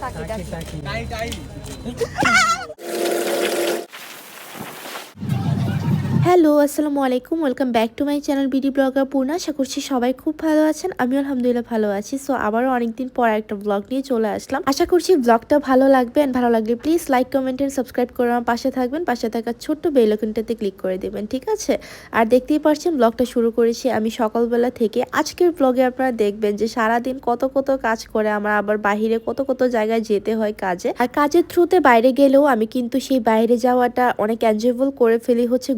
টাকি টাকি হ্যালো, আসসালামু আলাইকুম। Welcome back to my channel BD blogger Purna আশা করছি সবাই খুব ভালো আছেন। আমি আলহামদুলিল্লাহ ভালো আছি। সো আবারও অনেকদিন পর একটা ব্লগ নিয়ে চলে আসলাম। আশা করছি ব্লগটা ভালো লাগবে। And ভালো লাগলে please like comment and subscribe করে আমার পাশে থাকবেন। পাশে থাকা ছোট্ট বেলকনটাতে ক্লিক করে দেবেন, ঠিক আছে? আর দেখতেই পারছেন ব্লগটা শুরু করেছি আমি সকালবেলা থেকে। আজকের ব্লগে আপনারা দেখবেন যে সারাদিন কত কত কাজ করে আমার আবার বাইরে কত কত জায়গায় যেতে হয় কাজে। আর কাজের থ্রুতে বাইরে গেলেও আমি কিন্তু সেই বাইরে যাওয়াটা অনেক এনজয়েবল করে ফেলি। হচ্ছে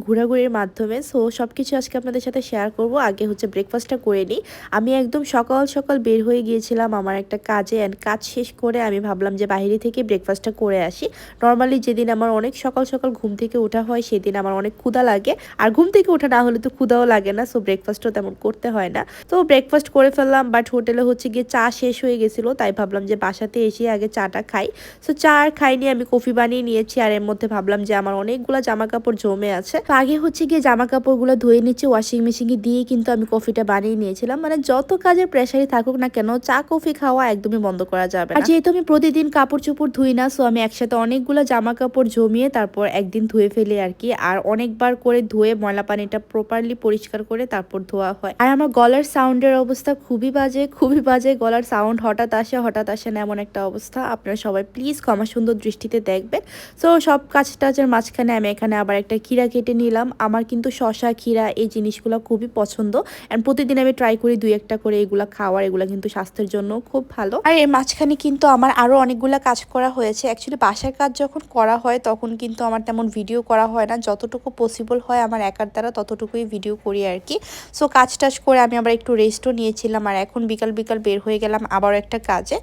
ঘোরাঘুরির মাধ্যমে। সো সব কিছু আজকে আপনাদের সাথে শেয়ার করব। আগে হচ্ছে ব্রেকফাস্টটা করে নিই। আমি একদম সকাল সকাল বের হয়ে গিয়েছিলাম আমার একটা কাজে অ্যান্ড কাজ শেষ করে আমি ভাবলাম যে বাইরে থেকে ব্রেকফাস্টটা করে আসি। নর্মালি যেদিন আমার অনেক সকাল সকাল ঘুম থেকে ওঠা হয়, সেদিন আমার অনেক ক্ষুধা লাগে। আর ঘুম থেকে ওঠা না হলে তো ক্ষুধাও লাগে না সো ব্রেকফাস্টও তেমন করতে হয় না। তো ব্রেকফাস্ট করে ফেললাম বাট হোটেলে হচ্ছে গিয়ে চা শেষ হয়ে গেছিল, তাই ভাবলাম যে বাসাতে এসে আগে চাটা খাই। সো চা আর খাইনি, আমি কফি বানিয়ে নিয়েছি, আর এর মধ্যে ভাবলাম যে আমার অনেকগুলো জামা কাপড় জমে আছে। আগে হচ্ছে গিয়ে জামা কাপড়গুলো ধুয়ে নিচ্ছি ওয়াশিং মেশিনে দিয়ে কিন্তু আমি কফিটা বানিয়ে নিয়েছিলাম। মানে যত কাজের প্রেশারই থাকুক না কেন, চা কফি খাওয়া একদমই বন্ধ করা যাবে আর যেহেতু আমি প্রতিদিন কাপড় চোপড় ধুই না সো আমি একসাথে অনেকগুলো জামা কাপড় জমিয়ে তারপর একদিন ধুয়ে ফেলি আর কি। আর অনেকবার করে ধুয়ে ময়লা পানিটা প্রপারলি পরিষ্কার করে তারপর ধোয়া হয়। আর আমার গলার সাউন্ডের অবস্থা খুবই বাজে খুবই বাজে। গলার সাউন্ড হঠাৎ আসে হঠাৎ আসে না এমন একটা অবস্থা। আপনারা সবাই প্লিজ ক্ষমা সুন্দর দৃষ্টিতে দেখবেন। সো সব কাজ টাজের মাঝখানে আমি এখানে আবার একটা খিরা কেটে নিলাম। আমার কিন্তু শশা খিরা এই জিনিসগুলো খুবই পছন্দ। অ্যান্ড প্রতিদিন আমি ট্রাই করি দুই একটা করে এগুলা খাওয়ার এগুলা কিন্তু স্বাস্থ্যের জন্য খুব ভালো। আর এর মাঝখানে কিন্তু আমার আরও অনেকগুলো কাজ করা হয়েছে। অ্যাকচুয়ালি বাসার কাজ যখন করা হয় তখন কিন্তু আমার তেমন ভিডিও করা হয় না। যতটুকু পসিবল হয় আমার একার দ্বারা ততটুকুই ভিডিও করি আর কি। সো কাজ টাজ করে আমি আবার একটু রেস্টও নিয়েছিলাম আর এখন বিকাল বিকাল বের হয়ে গেলাম আবার একটা কাজে।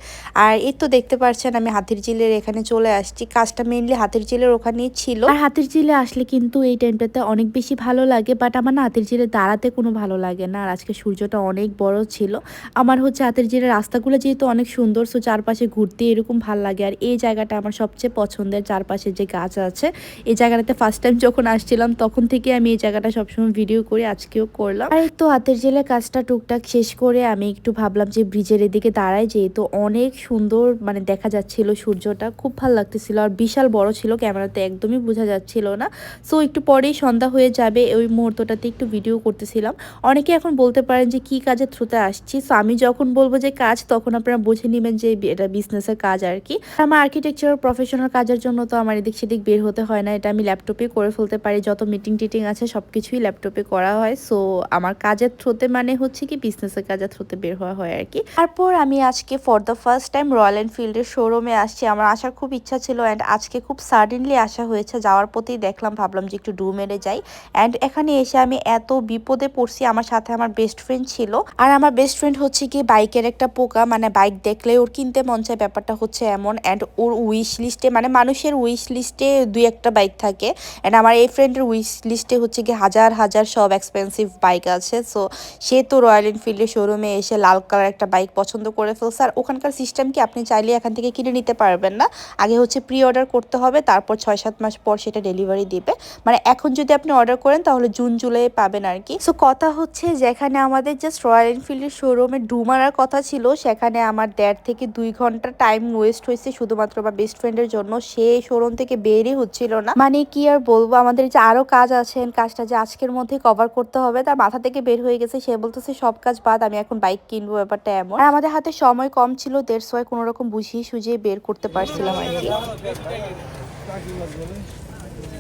আর এই তো দেখতে পাচ্ছেন আমি হাতির জিলের এখানে চলে আসছি। কাজটা মেনলি হাতির জিলের ওখানেই ছিল। আর হাতির জিলে আসলে কিন্তু এই টাইমটাতে অনেক বেশি ভালো লাগে বাট আমার না হাতির ঝিলে দাঁড়াতে কোনো ভালো লাগে না। আর আজকে সূর্যটা অনেক বড় ছিল। আমার হচ্ছে হাতির ঝিলের রাস্তাগুলো যেহেতু অনেক সুন্দর সো চারপাশে ঘুরতে এরকম ভালো লাগে। আর এই জায়গাটা আমার সবচেয়ে পছন্দের চারপাশে যে গাছ আছে, এই জায়গাটাতে ফার্স্ট টাইম যখন আসছিলাম, তখন থেকে আমি এই জায়গাটা সবসময় ভিডিও করে, আজকেও করলাম। আর তো হাতের জেলে কাজটা টুকটাক শেষ করে আমি একটু ভাবলাম যে ব্রিজের এদিকে দাঁড়ায় যেহেতু অনেক সুন্দর মানে দেখা যাচ্ছিল সূর্যটা, খুব ভালো লাগতেছিল। আর বিশাল বড় ছিল, ক্যামেরাতে একদমই বোঝা যাচ্ছিল না। সো একটু পরেই সন্ধ্যা হয়ে যাবে, ওই মুহূর্তটাতে একটু ভিডিও করতেছিলাম। অনেকে এখন বলতে পারেন যে, কি কাজের থ্রুতে আসছি? সো আমি যখন বলব যে, কাজ, তখন আপনারা বুঝে নেবেন যে, এটা বিজনেসের কাজ আর কি। আমার আর্কিটেকচার প্রফেশনাল কাজের জন্য তো আমার এদিক সেদিক বের হতে হয় না। এটা আমি ল্যাপটপে করে ফেলতে পারি। যত মিটিং টিটিং আছে সব কিছুই ল্যাপটপে করা হয়। সো আমার কাজের থ্রুতে মানে হচ্ছে কি বিজনেসের কাজের থ্রুতে বের হওয়া হয় আর কি। তারপর আমি আজকে for the first time Royal এনফিল্ডের শোরুমে আসছি। আমার আসার খুব ইচ্ছা ছিল অ্যান্ড আজকে খুব সাডেনলি আসা হয়েছে। যাওয়ার পথেই দেখলাম, ভাবলাম যে, একটু ডু মেরে যাই। অ্যান্ড এখানে এসে আমি এত বিপদে পড়ছি, আমার সাথে আমার বেস্ট ফ্রেন্ড ছিল। আর আমার বেস্ট ফ্রেন্ড হচ্ছে কি বাইকের একটা পোকা মানে বাইক দেখলে ওর কিনতে মন চায়, ব্যাপারটা হচ্ছে এমন। অ্যান্ড ওর উইশ লিস্টে মানে মানুষের উইশ লিস্টে দুই একটা বাইক থাকে। অ্যান্ড আমার এই ফ্রেন্ডের উইশ লিস্টে হচ্ছে কি হাজার হাজার সব এক্সপেন্সিভ বাইক আছে। সো সে তো রয়্যাল এনফিল্ডের শোরুমে এসে লাল কালার একটা বাইক পছন্দ করে ফেলছে। আর ওখানকার সিস্টেম কি? আপনি চাইলে এখান থেকে কিনে নিতে পারবেন না। আগে হচ্ছে প্রি অর্ডার করতে হবে, তারপর ছয়, সাত মাস পর সেটা ডেলিভারি দিবে। মানে এখন যদি আপনি অর্ডার করেন, তাহলে জুন, জুলাই পাবেন আর কি সো কথা হচ্ছে যেখানে আমাদের জাস্ট রয়্যাল এনফিল্ডের শোরুমে ডুমারার কথা ছিল, সেখানে আমার দেড় থেকে দুই ঘণ্টা টাইম ওয়েস্ট হয়েছে, শুধুমাত্র আমার বেস্ট ফ্রেন্ডের জন্য। সে শোরুম থেকে বেরই হচ্ছিল না। মানে কি আর বলব, আমাদের যে আরও কাজ আছেন, কাজটা যে আজকের মধ্যে কভার করতে হবে, তার মাথা থেকে বের হয়ে গেছে। সে বলতেছে, সব কাজ বাদ, আমি এখন বাইক কিনবো, ব্যাপারটা এমন। আর আমাদের হাতে সময় কম ছিল দেড় সময় কোনো রকম বুঝিয়ে সুঝিয়ে বের করতে পারছিলাম আর কি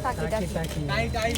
টাকি টাকি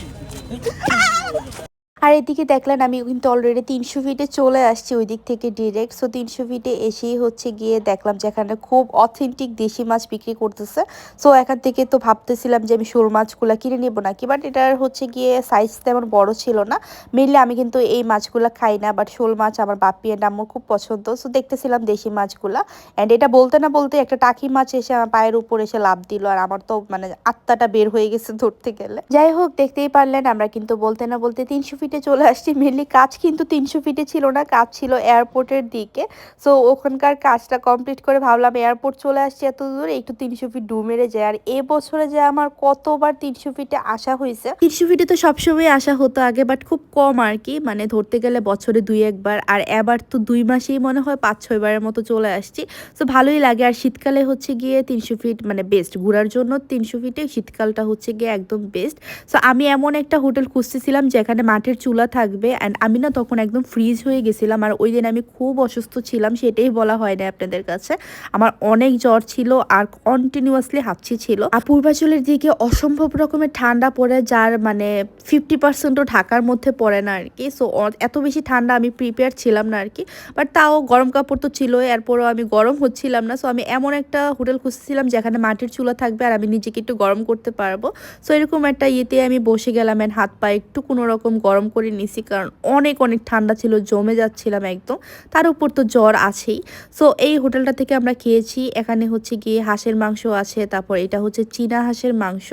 আর এদিকে দেখলেন আমি কিন্তু অলরেডি তিনশো ফিটে চলে আসছি ওই দিক থেকে ডিরেক্ট সো তিনশো ফিটে এসেই হচ্ছে গিয়ে দেখলাম যে এখানে খুব অথেন্টিক দেশি মাছ বিক্রি করতেছে। সো এখান থেকে তো ভাবতেছিলাম যে আমি শোল মাছগুলো কিনে নেব নাকি বাট এটার হচ্ছে গিয়ে সাইজ তেমন বড় ছিল না। মেনলি আমি কিন্তু এই মাছগুলো খাই না বাট শোল মাছ আমার বাপি এর আমার খুব পছন্দ। সো দেখতেছিলাম দেশি মাছগুলা। অ্যান্ড এটা বলতে না বলতে একটা টাকি মাছ এসে আমার পায়ের উপর এসে লাভ দিল, আর আমার তো মানে আত্মাটা বের হয়ে গেছে ধরতে গেলে। যাই হোক, দেখতেই পারলেন, আমরা কিন্তু বলতে না বলতে তিনশো ফিট ফিটে চলে আসছি মেনলি কাজ কিন্তু তিনশো ফিটে ছিল না, কাজ ছিল এয়ারপোর্টের দিকে। সো ওখানকার কাজটা কমপ্লিট করে ভাবলাম এয়ারপোর্ট চলে আসছি এত দূর, একটু তিনশো ফিট ডু মেরে যায় আর এ বছরে যে আমার কতবার তিনশো ফিটে আসা হয়েছে, তিনশো ফিটে তো সবসময় আসা হতো আগে বাট খুব কম আর কি মানে ধরতে গেলে বছরে দুই একবার, আর এবার তো দুই মাসেই মনে হয় পাঁচ ছয়বারের মতো চলে আসছি। তো ভালোই লাগে। আর শীতকালে হচ্ছে গিয়ে তিনশো ফিট মানে বেস্ট ঘোরার জন্য তিনশো ফিটে শীতকালটা হচ্ছে গিয়ে একদম বেস্ট সো আমি এমন একটা হোটেল খুঁজতেছিলাম যেখানে মাটির চুলা থাকবে অ্যান্ড আমি না তখন একদম ফ্রিজ হয়ে গেছিলাম আর ওই দিন আমি খুব অসুস্থ ছিলাম সেটাই বলা হয় না আপনাদের কাছে। আমার অনেক জ্বর ছিল আর কন্টিনিউয়াসলি হাঁচি ছিল। আর পূর্বাচলের দিকে অসম্ভব রকমের ঠান্ডা পড়ে যার মানে ফিফটি পার্সেন্টও ঢাকার মধ্যে পড়ে না আর কি। সো এত বেশি ঠান্ডা আমি প্রিপেয়ার ছিলাম না আর কি। বাট তাও গরম কাপড় তো ছিল এরপরও আমি গরম হচ্ছিলাম না। সো আমি এমন একটা হোটেল খুঁজছিলাম যেখানে মাটির চুলা থাকবে আর আমি নিজেকে একটু গরম করতে পারব। সো এরকম একটা ইয়েতে আমি বসে গেলাম এন্ড হাত পা একটু কোনো রকম গরম করে নিছি, কারণ অনেক অনেক ঠান্ডা ছিল, জমে যাচ্ছিলাম একদম। তার উপর তো জ্বর আছেই। সো এই হোটেলটা থেকে আমরা খেয়েছি। এখানে হচ্ছে গিয়ে হাঁসের মাংস আছে, তারপর এটা হচ্ছে চীনা হাঁসের মাংস।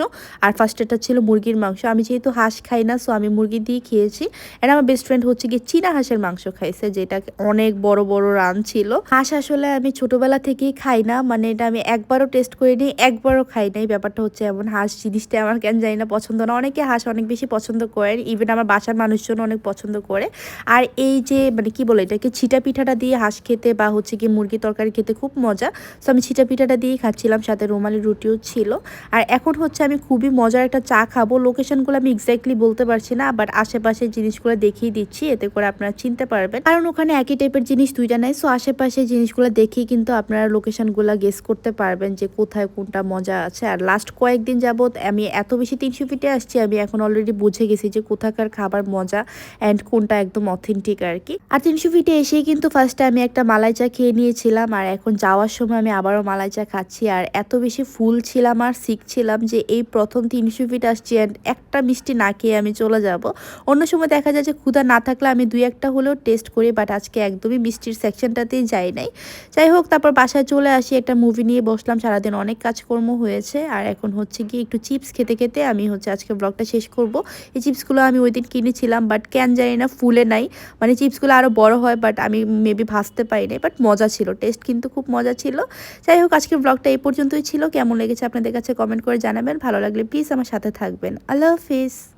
আর ফার্স্ট এটা ছিল মুরগির মাংস। আমি যেহেতু হাঁস খাই না সো আমি মুরগি দিয়ে খেয়েছি। আর আমার বেস্ট ফ্রেন্ড হচ্ছে গিয়ে চীনা হাঁসের মাংস খাইছে, যেটা অনেক বড় বড় রান ছিল। হাঁস আসলে আমি ছোটবেলা থেকেই খাই না মানে এটা আমি একবারও টেস্ট করিনি একবারও খাই নাই। ব্যাপারটা হচ্ছে এমন হাঁস, জিনিসটা আমার কেন জানি না, পছন্দ না। অনেকে হাঁস অনেক বেশি পছন্দ করেন ইভেন আমার বাসার মানুষজন অনেক পছন্দ করে। আর এই যে মানে কি বলে এটাকে, ছিটা পিঠাটা দিয়ে হাঁস খেতে বা হচ্ছে কি মুরগি তরকারি খেতে খুব মজা। সো আমি ছিটা পিঠাটা দিয়েই খাচ্ছিলাম, সাথে রুমালি রুটিও ছিল। আর এখন হচ্ছে আমি খুবই মজার একটা চা খাব। লোকেশনগুলো আমি এক্স্যাক্টলি বলতে পারছি না বাট আশেপাশের জিনিসগুলো দেখিয়ে দিচ্ছি, এতে করে আপনারা চিনতে পারবেন। কারণ ওখানে একই টাইপের জিনিস দুইটা নাই সো আশেপাশে জিনিসগুলো দেখেই কিন্তু আপনারা লোকেশনগুলো গেস করতে পারবেন যে কোথায় কোনটা মজা আছে। আর লাস্ট কয়েকদিন যাবত আমি এত বেশি তিনশো ফিটে আসছি, আমি এখন অলরেডি বুঝে গেছি যে কোথাকার খাবার মজা অ্যান্ড কোনটা একদম অথেন্টিক আর কি। আর তিনশো ফিটে এসেই কিন্তু ফার্স্টে আমি একটা মালাই চা খেয়ে নিয়েছিলাম আর এখন যাওয়ার সময় আমি আবারও মালাই চা খাচ্ছি আর এত বেশি ফুল ছিলাম আর শিখ ছিলাম যে এই প্রথম তিনশো ফিট আসছি অ্যান্ড একটা মিষ্টি না খেয়ে আমি চলে যাব। অন্য সময় দেখা যায় যে ক্ষুধা না থাকলে আমি দুই একটা হলেও টেস্ট করি বাট আজকে একদমই মিষ্টির সেকশনটাতেই যাই নাই। যাই হোক, তারপর বাসায় চলে আসি, একটা মুভি নিয়ে বসলাম, সারাদিন অনেক কাজকর্ম হয়েছে আর এখন হচ্ছে কি একটু চিপস খেতে খেতে আমি হচ্ছে আজকে ব্লগটা শেষ করব। এই চিপসগুলো আমি ওই দিন কিনেছিলাম বাট কেন জানি না, ফুলে নাই। মানে চিপসগুলো আরও বড় হয় বাট আমি মেবি ভাসতে পারি নাই বাট মজা ছিল টেস্ট কিন্তু খুব মজা ছিল। যাই হোক, আজকের ব্লগটা এই পর্যন্তই ছিল। কেমন লেগেছে আপনাদের কাছে কমেন্ট করে জানাবেন। ভালো লাগলে প্লিজ আমার সাথে থাকবেন। আল্লাহ হাফিজ।